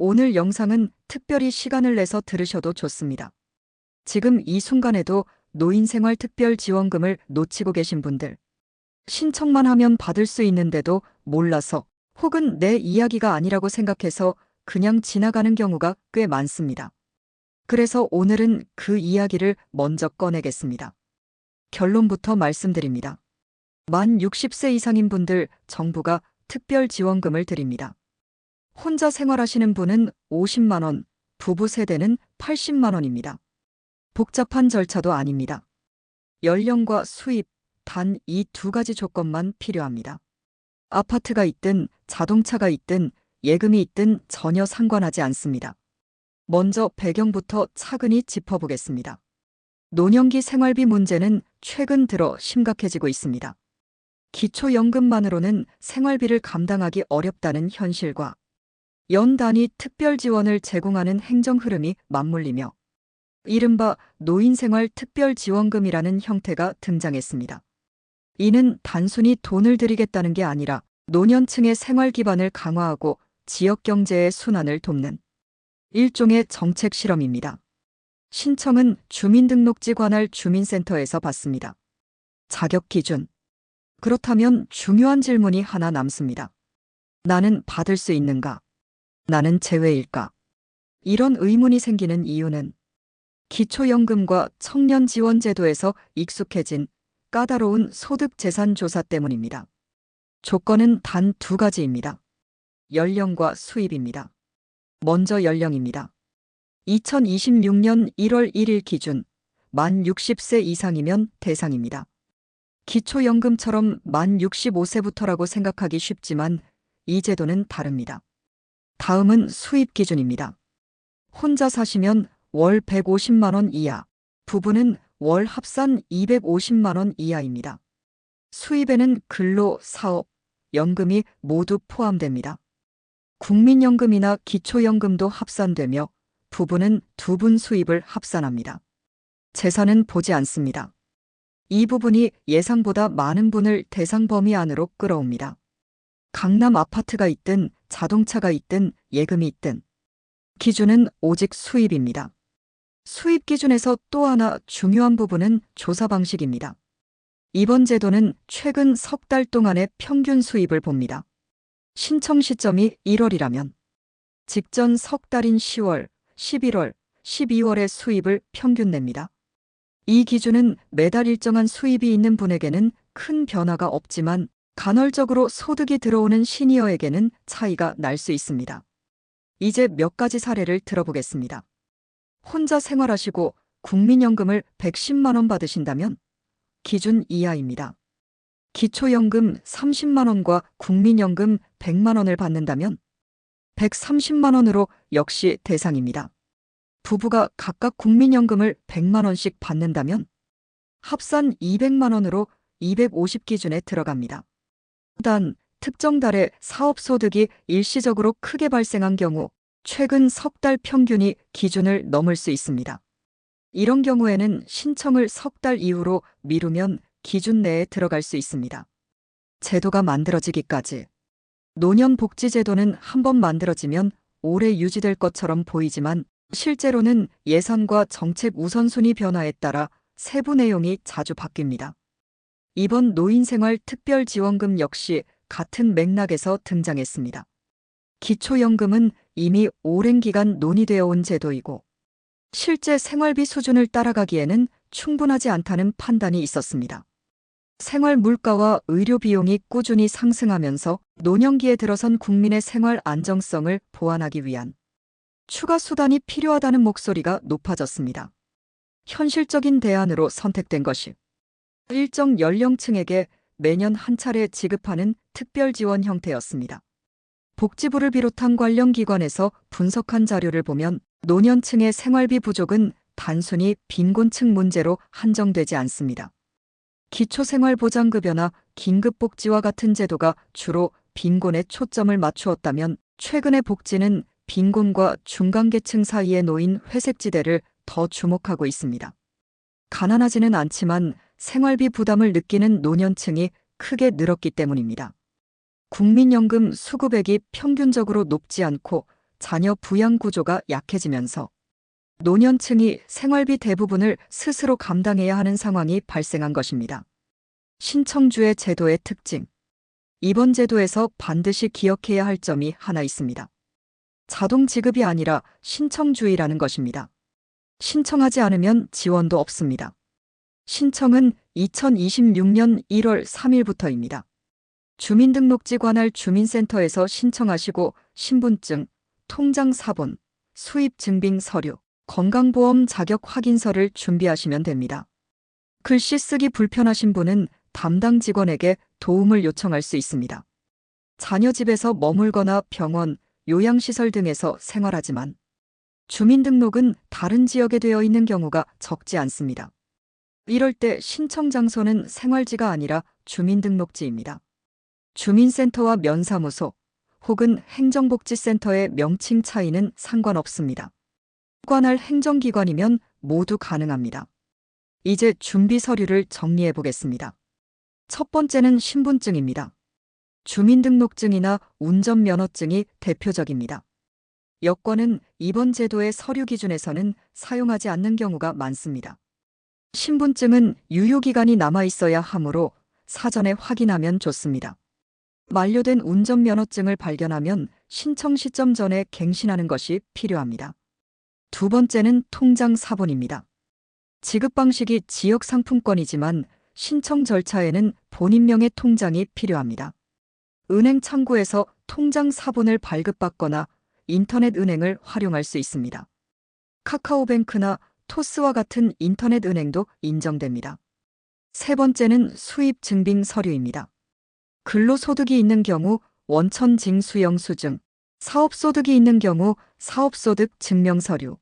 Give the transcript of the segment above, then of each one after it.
오늘 영상은 특별히 시간을 내서 들으셔도 좋습니다. 지금 이 순간에도 노인생활 특별 지원금을 놓치고 계신 분들, 신청만 하면 받을 수 있는데도 몰라서 혹은 내 이야기가 아니라고 생각해서 그냥 지나가는 경우가 꽤 많습니다. 그래서 오늘은 그 이야기를 먼저 꺼내겠습니다. 결론부터 말씀드립니다. 만 60세 이상인 분들 정부가 특별 지원금을 드립니다. 혼자 생활하시는 분은 50만 원, 부부 세대는 80만 원입니다. 복잡한 절차도 아닙니다. 연령과 수입, 단 이 두 가지 조건만 필요합니다. 아파트가 있든 자동차가 있든 예금이 있든 전혀 상관하지 않습니다. 먼저 배경부터 차근히 짚어보겠습니다. 노년기 생활비 문제는 최근 들어 심각해지고 있습니다. 기초연금만으로는 생활비를 감당하기 어렵다는 현실과 연 단위 특별 지원을 제공하는 행정 흐름이 맞물리며 이른바 노인생활 특별 지원금이라는 형태가 등장했습니다. 이는 단순히 돈을 드리겠다는 게 아니라 노년층의 생활 기반을 강화하고 지역 경제의 순환을 돕는 일종의 정책 실험입니다. 신청은 주민등록지 관할 주민센터에서 받습니다. 자격 기준. 그렇다면 중요한 질문이 하나 남습니다. 나는 받을 수 있는가? 나는 제외일까? 이런 의문이 생기는 이유는 기초연금과 청년지원제도에서 익숙해진 까다로운 소득재산 조사 때문입니다. 조건은 단 두 가지입니다. 연령과 수입입니다. 먼저 연령입니다. 2026년 1월 1일 기준 만 60세 이상이면 대상입니다. 기초연금처럼 만 65세부터라고 생각하기 쉽지만 이 제도는 다릅니다. 다음은 수입 기준입니다. 혼자 사시면 월 150만 원 이하, 부부는 월 합산 250만 원 이하입니다. 수입에는 근로, 사업, 연금이 모두 포함됩니다. 국민연금이나 기초연금도 합산되며 부부는 두 분 수입을 합산합니다. 재산은 보지 않습니다. 이 부분이 예상보다 많은 분을 대상 범위 안으로 끌어옵니다. 강남 아파트가 있든 자동차가 있든 예금이 있든 기준은 오직 수입입니다. 수입 기준에서 또 하나 중요한 부분은 조사 방식입니다. 이번 제도는 최근 석 달 동안의 평균 수입을 봅니다. 신청 시점이 1월이라면 직전 석 달인 10월, 11월, 12월의 수입을 평균 냅니다. 이 기준은 매달 일정한 수입이 있는 분에게는 큰 변화가 없지만 간헐적으로 소득이 들어오는 시니어에게는 차이가 날 수 있습니다. 이제 몇 가지 사례를 들어보겠습니다. 혼자 생활하시고 국민연금을 110만원 받으신다면 기준 이하입니다. 기초연금 30만원과 국민연금 100만원을 받는다면 130만원으로 역시 대상입니다. 부부가 각각 국민연금을 100만원씩 받는다면 합산 200만원으로 250 기준에 들어갑니다. 단, 특정 달에 사업 소득이 일시적으로 크게 발생한 경우 최근 석 달 평균이 기준을 넘을 수 있습니다. 이런 경우에는 신청을 석 달 이후로 미루면 기준 내에 들어갈 수 있습니다. 제도가 만들어지기까지 노년복지제도는 한 번 만들어지면 오래 유지될 것처럼 보이지만 실제로는 예산과 정책 우선순위 변화에 따라 세부 내용이 자주 바뀝니다. 이번 노인생활 특별지원금 역시 같은 맥락에서 등장했습니다. 기초연금은 이미 오랜 기간 논의되어 온 제도이고 실제 생활비 수준을 따라가기에는 충분하지 않다는 판단이 있었습니다. 생활 물가와 의료 비용이 꾸준히 상승하면서 노년기에 들어선 국민의 생활 안정성을 보완하기 위한 추가 수단이 필요하다는 목소리가 높아졌습니다. 현실적인 대안으로 선택된 것이 일정 연령층에게 매년 한 차례 지급하는 특별 지원 형태였습니다. 복지부를 비롯한 관련 기관에서 분석한 자료를 보면 노년층의 생활비 부족은 단순히 빈곤층 문제로 한정되지 않습니다. 기초생활보장급여나 긴급복지와 같은 제도가 주로 빈곤에 초점을 맞추었다면 최근의 복지는 빈곤과 중간계층 사이에 놓인 회색지대를 더 주목하고 있습니다. 가난하지는 않지만 생활비 부담을 느끼는 노년층이 크게 늘었기 때문입니다. 국민연금 수급액이 평균적으로 높지 않고 자녀 부양 구조가 약해지면서 노년층이 생활비 대부분을 스스로 감당해야 하는 상황이 발생한 것입니다. 신청주의 제도의 특징. 이번 제도에서 반드시 기억해야 할 점이 하나 있습니다. 자동 지급이 아니라 신청주의라는 것입니다. 신청하지 않으면 지원도 없습니다. 신청은 2026년 1월 3일부터입니다. 주민등록지 관할 주민센터에서 신청하시고 신분증, 통장 사본, 수입 증빙 서류, 건강보험 자격 확인서를 준비하시면 됩니다. 글씨 쓰기 불편하신 분은 담당 직원에게 도움을 요청할 수 있습니다. 자녀 집에서 머물거나 병원, 요양시설 등에서 생활하지만 주민등록은 다른 지역에 되어 있는 경우가 적지 않습니다. 이럴 때 신청 장소는 생활지가 아니라 주민등록지입니다. 주민센터와 면사무소 혹은 행정복지센터의 명칭 차이는 상관없습니다. 관할 행정기관이면 모두 가능합니다. 이제 준비 서류를 정리해 보겠습니다. 첫 번째는 신분증입니다. 주민등록증이나 운전면허증이 대표적입니다. 여권은 이번 제도의 서류 기준에서는 사용하지 않는 경우가 많습니다. 신분증은 유효기간이 남아 있어야 하므로 사전에 확인하면 좋습니다. 만료된 운전면허증을 발견하면 신청 시점 전에 갱신하는 것이 필요합니다. 두 번째는 통장 사본입니다. 지급 방식이 지역 상품권이지만 신청 절차에는 본인명의 통장이 필요합니다. 은행 창구에서 통장 사본을 발급받거나 인터넷 은행을 활용할 수 있습니다. 카카오뱅크나 토스와 같은 인터넷 은행도 인정됩니다. 세 번째는 수입 증빙 서류입니다. 근로소득이 있는 경우 원천 징수영수증, 사업소득이 있는 경우 사업소득 증명서류,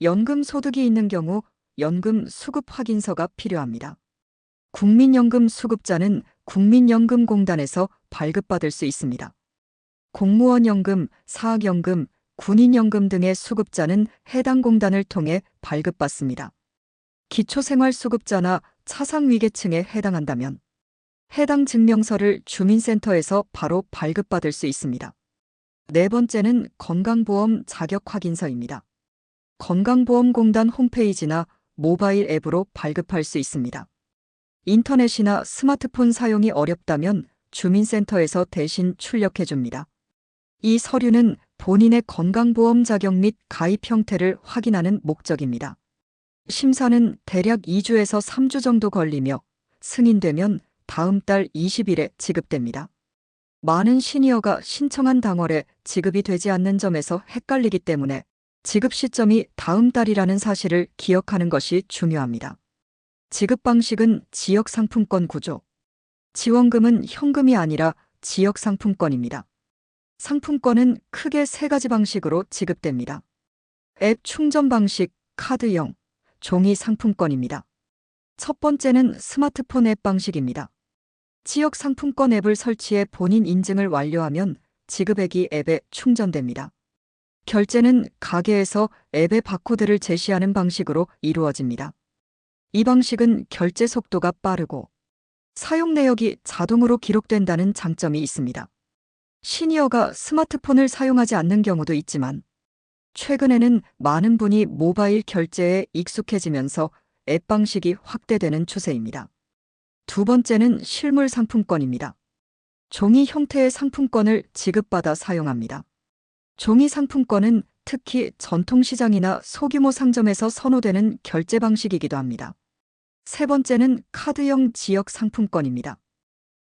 연금소득이 있는 경우 연금 수급 확인서가 필요합니다. 국민연금 수급자는 국민연금공단에서 발급받을 수 있습니다. 공무원연금, 사학연금, 군인연금 등의 수급자는 해당 공단을 통해 발급받습니다. 기초생활수급자나 차상위계층에 해당한다면 해당 증명서를 주민센터에서 바로 발급받을 수 있습니다. 네 번째는 건강보험 자격 확인서입니다. 건강보험공단 홈페이지나 모바일 앱으로 발급할 수 있습니다. 인터넷이나 스마트폰 사용이 어렵다면 주민센터에서 대신 출력해 줍니다. 이 서류는 본인의 건강보험 자격 및 가입 형태를 확인하는 목적입니다. 심사는 대략 2주에서 3주 정도 걸리며 승인되면 다음 달 20일에 지급됩니다. 많은 시니어가 신청한 당월에 지급이 되지 않는 점에서 헷갈리기 때문에 지급 시점이 다음 달이라는 사실을 기억하는 것이 중요합니다. 지급 방식은 지역 상품권 구조. 지원금은 현금이 아니라 지역 상품권입니다. 상품권은 크게 세 가지 방식으로 지급됩니다. 앱 충전 방식, 카드형, 종이 상품권입니다. 첫 번째는 스마트폰 앱 방식입니다. 지역 상품권 앱을 설치해 본인 인증을 완료하면 지급액이 앱에 충전됩니다. 결제는 가게에서 앱의 바코드를 제시하는 방식으로 이루어집니다. 이 방식은 결제 속도가 빠르고 사용 내역이 자동으로 기록된다는 장점이 있습니다. 시니어가 스마트폰을 사용하지 않는 경우도 있지만 최근에는 많은 분이 모바일 결제에 익숙해지면서 앱 방식이 확대되는 추세입니다. 두 번째는 실물 상품권입니다. 종이 형태의 상품권을 지급받아 사용합니다. 종이 상품권은 특히 전통시장이나 소규모 상점에서 선호되는 결제 방식이기도 합니다. 세 번째는 카드형 지역 상품권입니다.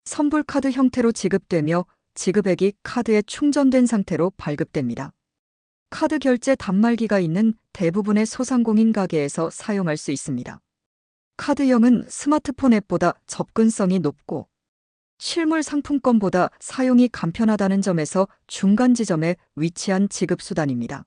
선불카드 형태로 지급되며 지급액이 카드에 충전된 상태로 발급됩니다. 카드 결제 단말기가 있는 대부분의 소상공인 가게에서 사용할 수 있습니다. 카드형은 스마트폰 앱보다 접근성이 높고 실물 상품권보다 사용이 간편하다는 점에서 중간 지점에 위치한 지급 수단입니다.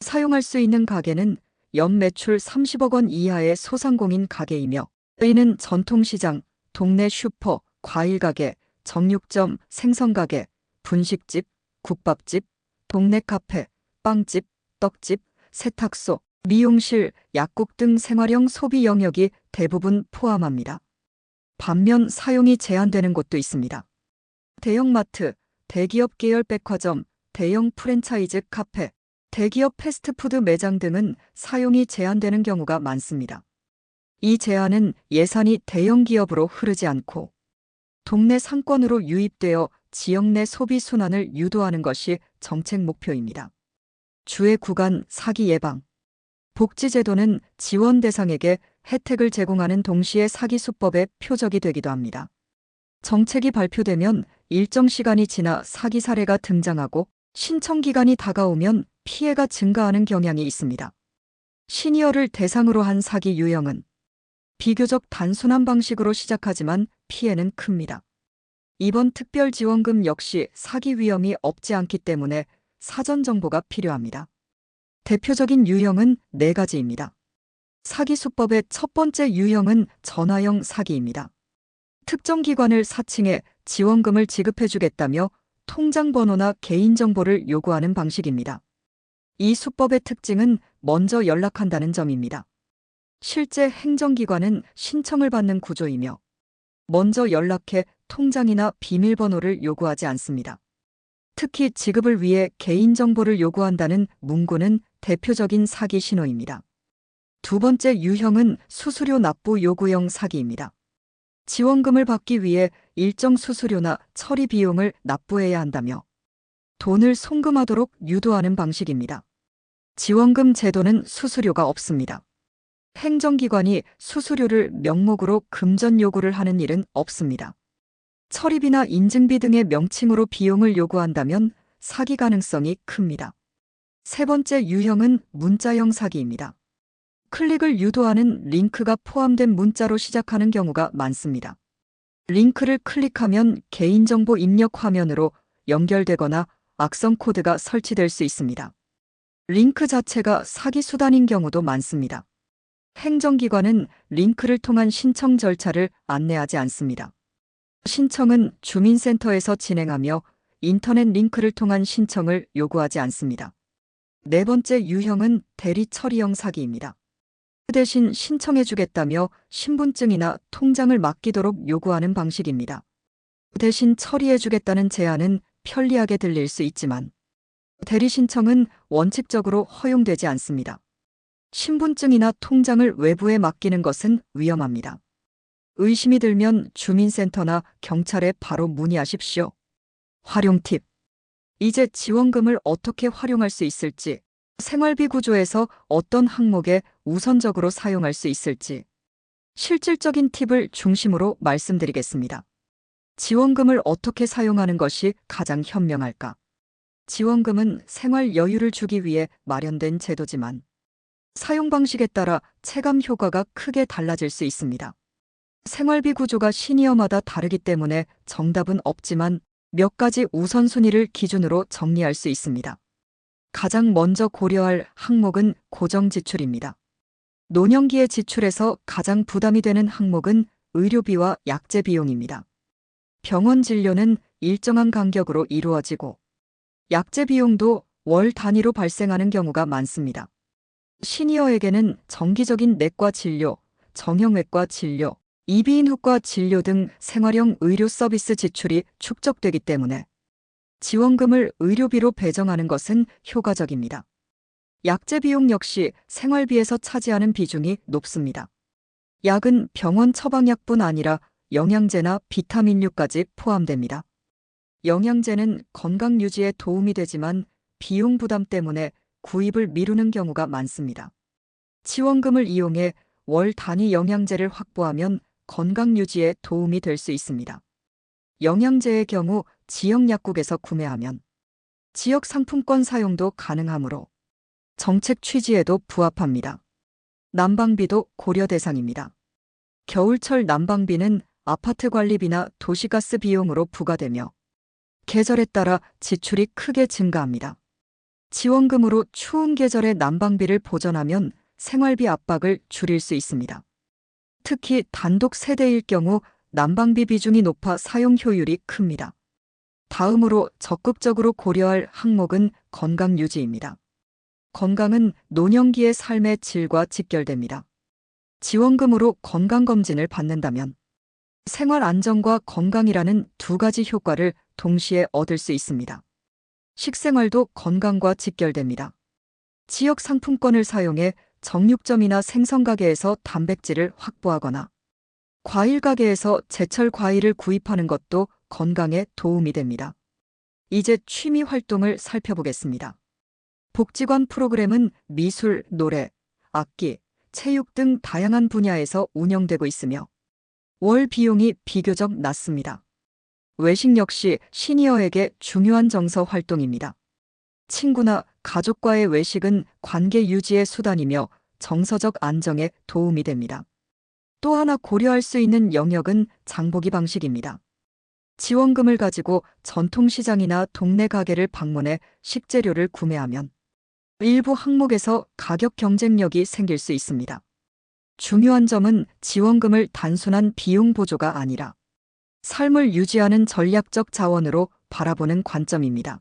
사용할 수 있는 가게는 연 매출 30억 원 이하의 소상공인 가게이며 이는 전통시장, 동네 슈퍼, 과일 가게, 정육점, 생선가게, 분식집, 국밥집, 동네 카페, 빵집, 떡집, 세탁소, 미용실, 약국 등 생활형 소비 영역이 대부분 포함합니다. 반면 사용이 제한되는 곳도 있습니다. 대형마트, 대기업 계열 백화점, 대형 프랜차이즈 카페, 대기업 패스트푸드 매장 등은 사용이 제한되는 경우가 많습니다. 이 제한은 예산이 대형 기업으로 흐르지 않고 동네 상권으로 유입되어 지역 내 소비 순환을 유도하는 것이 정책 목표입니다. 주의 구간 사기 예방. 복지제도는 지원 대상에게 혜택을 제공하는 동시에 사기 수법의 표적이 되기도 합니다. 정책이 발표되면 일정 시간이 지나 사기 사례가 등장하고 신청 기간이 다가오면 피해가 증가하는 경향이 있습니다. 시니어를 대상으로 한 사기 유형은 비교적 단순한 방식으로 시작하지만 피해는 큽니다. 이번 특별지원금 역시 사기 위험이 없지 않기 때문에 사전 정보가 필요합니다. 대표적인 유형은 네 가지입니다. 사기 수법의 첫 번째 유형은 전화형 사기입니다. 특정 기관을 사칭해 지원금을 지급해주겠다며 통장 번호나 개인정보를 요구하는 방식입니다. 이 수법의 특징은 먼저 연락한다는 점입니다. 실제 행정기관은 신청을 받는 구조이며 먼저 연락해 통장이나 비밀번호를 요구하지 않습니다. 특히 지급을 위해 개인정보를 요구한다는 문구는 대표적인 사기 신호입니다. 두 번째 유형은 수수료 납부 요구형 사기입니다. 지원금을 받기 위해 일정 수수료나 처리 비용을 납부해야 한다며 돈을 송금하도록 유도하는 방식입니다. 지원금 제도는 수수료가 없습니다. 행정기관이 수수료를 명목으로 금전 요구를 하는 일은 없습니다. 처리비나 인증비 등의 명칭으로 비용을 요구한다면 사기 가능성이 큽니다. 세 번째 유형은 문자형 사기입니다. 클릭을 유도하는 링크가 포함된 문자로 시작하는 경우가 많습니다. 링크를 클릭하면 개인정보 입력 화면으로 연결되거나 악성 코드가 설치될 수 있습니다. 링크 자체가 사기 수단인 경우도 많습니다. 행정기관은 링크를 통한 신청 절차를 안내하지 않습니다. 신청은 주민센터에서 진행하며 인터넷 링크를 통한 신청을 요구하지 않습니다. 네 번째 유형은 대리 처리형 사기입니다. 대신 신청해주겠다며 신분증이나 통장을 맡기도록 요구하는 방식입니다. 대신 처리해주겠다는 제안은 편리하게 들릴 수 있지만 대리 신청은 원칙적으로 허용되지 않습니다. 신분증이나 통장을 외부에 맡기는 것은 위험합니다. 의심이 들면 주민센터나 경찰에 바로 문의하십시오. 활용 팁. 이제 지원금을 어떻게 활용할 수 있을지, 생활비 구조에서 어떤 항목에 우선적으로 사용할 수 있을지, 실질적인 팁을 중심으로 말씀드리겠습니다. 지원금을 어떻게 사용하는 것이 가장 현명할까? 지원금은 생활 여유를 주기 위해 마련된 제도지만 사용 방식에 따라 체감 효과가 크게 달라질 수 있습니다. 생활비 구조가 시니어마다 다르기 때문에 정답은 없지만 몇 가지 우선순위를 기준으로 정리할 수 있습니다. 가장 먼저 고려할 항목은 고정 지출입니다. 노년기의 지출에서 가장 부담이 되는 항목은 의료비와 약제 비용입니다. 병원 진료는 일정한 간격으로 이루어지고 약제 비용도 월 단위로 발생하는 경우가 많습니다. 시니어에게는 정기적인 내과 진료, 정형외과 진료, 이비인후과 진료 등 생활형 의료 서비스 지출이 축적되기 때문에 지원금을 의료비로 배정하는 것은 효과적입니다. 약제 비용 역시 생활비에서 차지하는 비중이 높습니다. 약은 병원 처방약뿐 아니라 영양제나 비타민류까지 포함됩니다. 영양제는 건강 유지에 도움이 되지만 비용 부담 때문에 구입을 미루는 경우가 많습니다. 지원금을 이용해 월 단위 영양제를 확보하면 건강 유지에 도움이 될 수 있습니다. 영양제의 경우 지역 약국에서 구매하면 지역 상품권 사용도 가능하므로 정책 취지에도 부합합니다. 난방비도 고려 대상입니다. 겨울철 난방비는 아파트 관리비나 도시가스 비용으로 부과되며 계절에 따라 지출이 크게 증가합니다. 지원금으로 추운 계절에 난방비를 보전하면 생활비 압박을 줄일 수 있습니다. 특히 단독 세대일 경우 난방비 비중이 높아 사용 효율이 큽니다. 다음으로 적극적으로 고려할 항목은 건강 유지입니다. 건강은 노년기의 삶의 질과 직결됩니다. 지원금으로 건강검진을 받는다면 생활 안정과 건강이라는 두 가지 효과를 동시에 얻을 수 있습니다. 식생활도 건강과 직결됩니다. 지역 상품권을 사용해 정육점이나 생선가게에서 단백질을 확보하거나 과일 가게에서 제철 과일을 구입하는 것도 건강에 도움이 됩니다. 이제 취미 활동을 살펴보겠습니다. 복지관 프로그램은 미술, 노래, 악기, 체육 등 다양한 분야에서 운영되고 있으며 월 비용이 비교적 낮습니다. 외식 역시 시니어에게 중요한 정서 활동입니다. 친구나 가족과의 외식은 관계 유지의 수단이며 정서적 안정에 도움이 됩니다. 또 하나 고려할 수 있는 영역은 장보기 방식입니다. 지원금을 가지고 전통시장이나 동네 가게를 방문해 식재료를 구매하면 일부 항목에서 가격 경쟁력이 생길 수 있습니다. 중요한 점은 지원금을 단순한 비용 보조가 아니라 삶을 유지하는 전략적 자원으로 바라보는 관점입니다.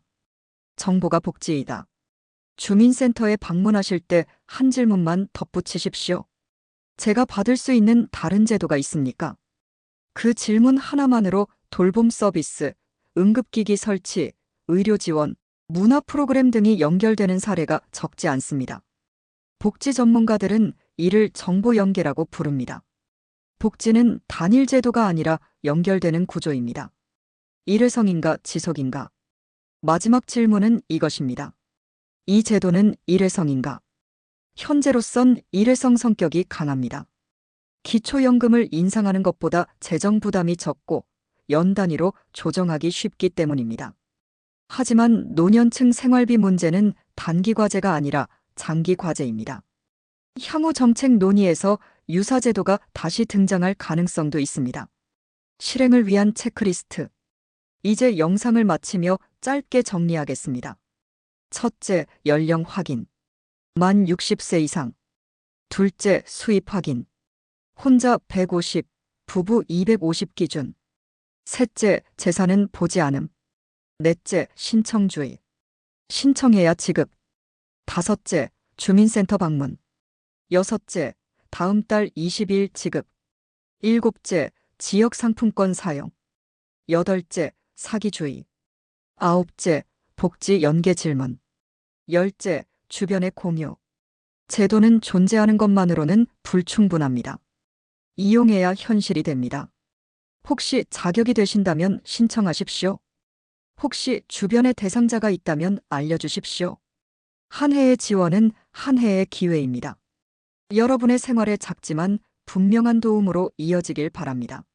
정보가 복지이다. 주민센터에 방문하실 때 한 질문만 덧붙이십시오. 제가 받을 수 있는 다른 제도가 있습니까? 그 질문 하나만으로 돌봄 서비스, 응급기기 설치, 의료 지원, 문화 프로그램 등이 연결되는 사례가 적지 않습니다. 복지 전문가들은 이를 정보 연계라고 부릅니다. 복지는 단일 제도가 아니라 연결되는 구조입니다. 일회성인가 지속인가? 마지막 질문은 이것입니다. 이 제도는 일회성인가? 현재로선 일회성 성격이 강합니다. 기초연금을 인상하는 것보다 재정 부담이 적고 연 단위로 조정하기 쉽기 때문입니다. 하지만 노년층 생활비 문제는 단기 과제가 아니라 장기 과제입니다. 향후 정책 논의에서 유사제도가 다시 등장할 가능성도 있습니다. 실행을 위한 체크리스트. 이제 영상을 마치며 짧게 정리하겠습니다. 첫째, 연령 확인. 만 60세 이상. 둘째, 수입 확인. 혼자 150, 부부 250 기준. 셋째, 재산은 보지 않음. 넷째, 신청 주의. 신청해야 지급. 다섯째, 주민센터 방문. 여섯째, 다음 달 20일 지급. 일곱째, 지역 상품권 사용. 여덟째, 사기주의. 아홉째, 복지 연계 질문. 열째, 주변의 공유. 제도는 존재하는 것만으로는 불충분합니다. 이용해야 현실이 됩니다. 혹시 자격이 되신다면 신청하십시오. 혹시 주변에 대상자가 있다면 알려주십시오. 한 해의 지원은 한 해의 기회입니다. 여러분의 생활에 작지만 분명한 도움으로 이어지길 바랍니다.